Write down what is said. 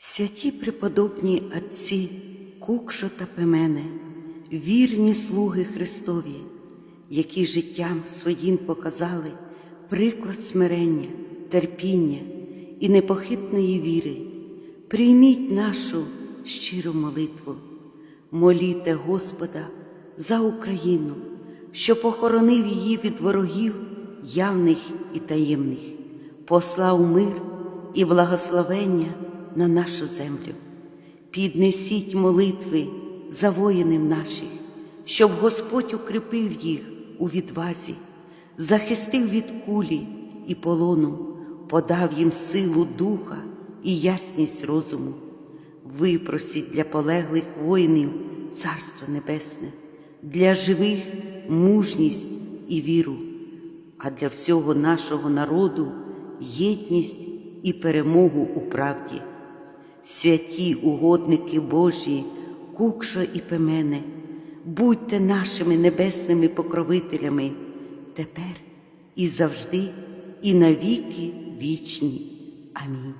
Святі преподобні Отці Кукшо та Пемене, вірні слуги Христові, які життям своїм показали приклад смирення, терпіння і непохитної віри, прийміть нашу щиру молитву, моліте Господа за Україну, що похоронив її від ворогів явних і таємних, послав мир і благословення на нашу землю. Піднесіть молитви за воїнів наших, щоб Господь укріпив їх у відвазі, захистив від кулі і полону, подав їм силу духа і ясність розуму. Випросіть для полеглих воїнів Царство Небесне, для живих мужність і віру, а для всього нашого народу єдність і перемогу у правді. Святі угодники Божі, Кукшо і Пемене, будьте нашими небесними покровителями тепер і завжди, і навіки вічні. Амінь.